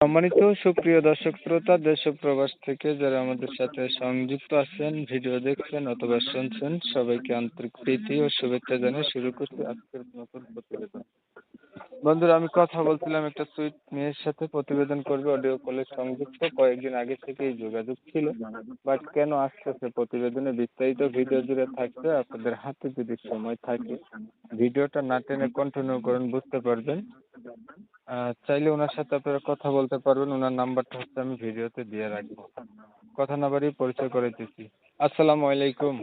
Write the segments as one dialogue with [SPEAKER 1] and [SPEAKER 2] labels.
[SPEAKER 1] সম্মানিত সুপ্রিয় দর্শক শ্রোতা, দেশ ও প্রবাস থেকে যারা আমাদের সাথে সংযুক্ত আছেন, ভিডিও দেখছেন অথবা শুনছেন, সবাইকে আন্তরিক প্রীতি ও শুভেচ্ছা জানিয়ে শুরু করছি আজকের নতুন প্রতিবেদন। বন্ধুরা আমি কথা বলছিলাম একটা সুইট মেয়ের সাথে প্রতিবেদন করবে অডিও কলে সংযুক্ত। কয়েকদিন আগে থেকেই যোগাযোগ ছিল বাট কেন আসতেছে প্রতিবেদনে বিস্তারিত ভিডিও জুড়ে থাকবে আপনাদের হাতে যদি সময় থাকে ভিডিওটা না টেনে কন্টিনিউ করুন বুঝতে পারবেন। চাইলে ওনার সাথে আপনারা কথা বলতে পারবেন ওনার নাম্বারটা হচ্ছে আমি ভিডিওতে দিয়ে রাখব। কথা না বাড়িয়ে পরিচয় করে দিচ্ছি। আসসালামু আলাইকুম।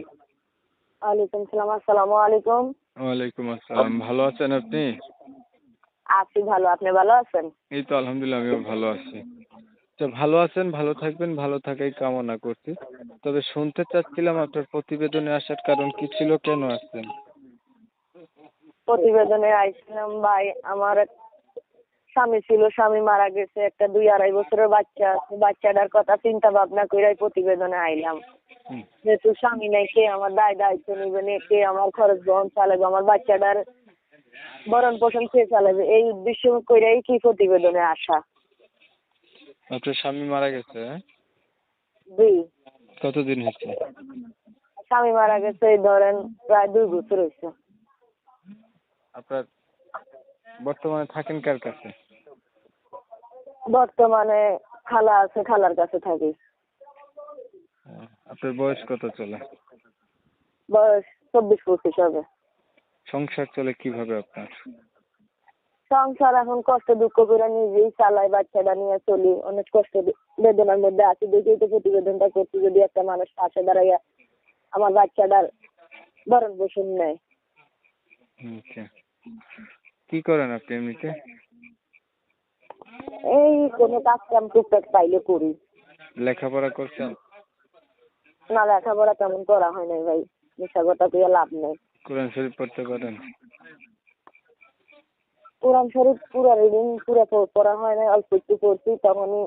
[SPEAKER 2] ওয়ালাইকুম সালাম আসসালামু আলাইকুম।
[SPEAKER 1] ওয়ালাইকুম আসসালাম। ভালো আছেন আপনি?
[SPEAKER 2] আছি ভালো আপনি ভালো আছেন?
[SPEAKER 1] এই তো আলহামদুলিল্লাহ আমিও ভালো আছি। তো ভালো আছেন ভালো থাকবেন ভালো থাকাই কামনা করছি। তবে শুনতে চাচ্ছিলাম আপনার প্রতিবেদনে আসার কারণ কি ছিল কেন আসছেন?
[SPEAKER 2] প্রতিবেদনে আইছিলাম ভাই আমার স্বামী ছিল স্বামী মারা গেছে একটা দুই আড়াই বছরের বাচ্চা আছে। বাচ্চাটার কথা চিন্তা ভাবনা করে প্রতিবেদনে আইলাম। যেহেতু স্বামী নাই কে আমার দায় দায়িত্ব নিবে কে আমার খরচ বহন চালাবে আমার বাচ্চাটার ভরণ পোষণ কে চালাবে এই উদ্দেশ্য করেই কি প্রতিবেদনে আসা?
[SPEAKER 1] আপনার স্বামী মারা গেছে হ্যাঁ?
[SPEAKER 2] দুই
[SPEAKER 1] কতদিন হয়েছে?
[SPEAKER 2] স্বামী মারা গেছে ধরেন প্রায় দুই বছর হয়েছে।
[SPEAKER 1] আপনার বর্তমানে থাকেন কার কাছে?
[SPEAKER 2] বর্তমানে খালা আছে খালার কাছে থাকি।
[SPEAKER 1] আপনার বয়স কত চলে?
[SPEAKER 2] বয়স চব্বিশ পঁচিশ হবে।
[SPEAKER 1] সংসার চলে কীভাবে আপনার?
[SPEAKER 2] সংসার এখন কষ্ট দুঃখ করে নিজেই চালাই বাচ্চাটা নিয়ে চলি। অনেক কষ্ট বেদনার মধ্যে আছি দেখেই তো প্রতিবেদনটা করছি যদি একটা মানুষ পাশে দাঁড়াইয়া আমার বাচ্চাটার ভরণ পোষণ নেয়।
[SPEAKER 1] আচ্ছা। কি করেন আপনি এমনিতে?
[SPEAKER 2] এই কোনো কাজ কাম টুকটাক পাইলে করি।
[SPEAKER 1] লেখাপড়া করছেন?
[SPEAKER 2] না লেখাপড়া তেমন করা হয় নাই ভাই। মিশা কথা কইয়া লাভ নেই।
[SPEAKER 1] কোরআন শরীফ পড়তে পারেন।
[SPEAKER 2] কোরআন শরীফ পুরো রিডিং পুরো পড়া হয় নাই অল্প একটু পড়ছি তখনই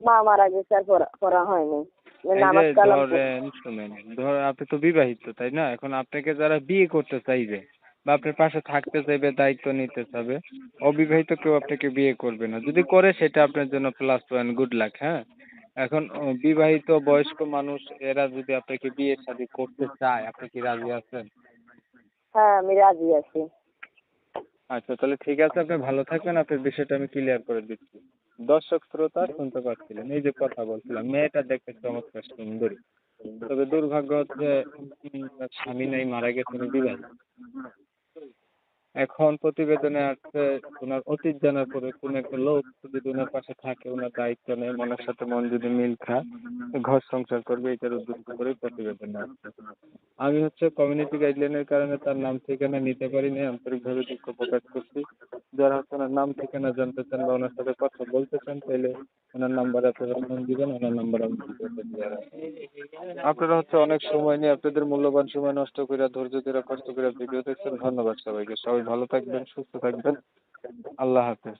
[SPEAKER 2] মা মারা গেছে আর পড়া পড়া হয়নি
[SPEAKER 1] ধরেন শুনেন ধর আপনি তো বিবাহিত তাই না? এখন আপনাকে যারা বিয়ে করতে চাইবে বা আপনার পাশে থাকতে চাইবে দায়িত্ব নিতে চাইবে অবিবাহিত কেউ আপনাকে বিয়ে করবে না। যদি করে সেটা আপনার জন্য প্লাস পয়েন্ট গুড লাক হ্যাঁ? এখন বিবাহিত বয়স্ক মানুষ এরা যদি আপনাকে বিয়ে শাদী করতে চায় আপনি কি রাজি আছেন?
[SPEAKER 2] হ্যাঁ আমি রাজি আছি।
[SPEAKER 1] আচ্ছা তাহলে ঠিক আছে আপনি ভালো থাকবেন আপনার বিষয়টা আমি ক্লিয়ার করে দিচ্ছি। দর্শক শ্রোতা শুনতে পাচ্ছিলেন এই যে কথা বলছিলাম মেয়েটা দেখতে চমৎকার সুন্দরী। তবে দুর্ভাগ্য হচ্ছে স্বামী নাই মারা গেছেন উনি বিবাহিত এখন প্রতিবেদনে আসছে ওনার অতীত জানার পরে কোন একটা লোক যদি ওনার পাশে থাকে, ওনার দায়িত্ব নেয়, মনের সাথে মন যদি মিল খায়, ঘর সংসার করবে এটার উদ্দেশ্য করে প্রতিবেদনে আসছে আমি হচ্ছে কমিউনিটি গাইডলাইনের কারণে তার নাম, ঠিকানা নিতে পারিনি, আন্তরিকভাবে দুঃখ প্রকাশ করছি। যারা হচ্ছে ওনার নাম, ঠিকানা জানতে চান বা ওনার সাথে কথা বলতে চান তাহলে ওনার নাম্বার আপনারা ফোন দিবেন ওনার নাম্বার আমি। আপনারা হচ্ছে অনেক সময় নিয়ে আপনাদের মূল্যবান সময় নষ্ট করে, ধৈর্য ধরে, কষ্ট করে ভিডিও দেখছেন। ধন্যবাদ সবাইকে। সবাই ভালো থাকবেন, সুস্থ থাকবেন। আল্লাহ হাফেজ।